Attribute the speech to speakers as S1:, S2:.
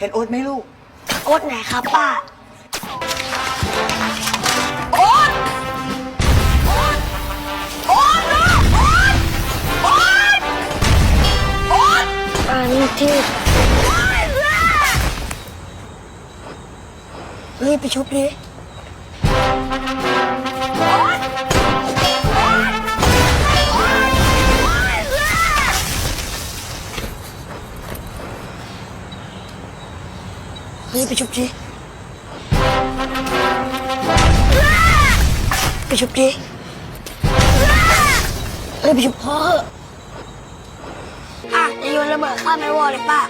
S1: เห็นโอ๊ตไหมลูก
S2: โอ๊ตไหนครับป้า
S1: โอ๊ต โอ๊ต โอ๊ตลูกโอ๊ต โอ๊ต โอ๊ต
S2: ป้านี่ที่
S1: โอ๊ต
S2: รีบไปชุบดิ นี่ไปชุบดิไปชุบดิรีบไปชุบพ่อเหอะอะจะโยนระเบิดข้ามไอ้วอลเลยป้า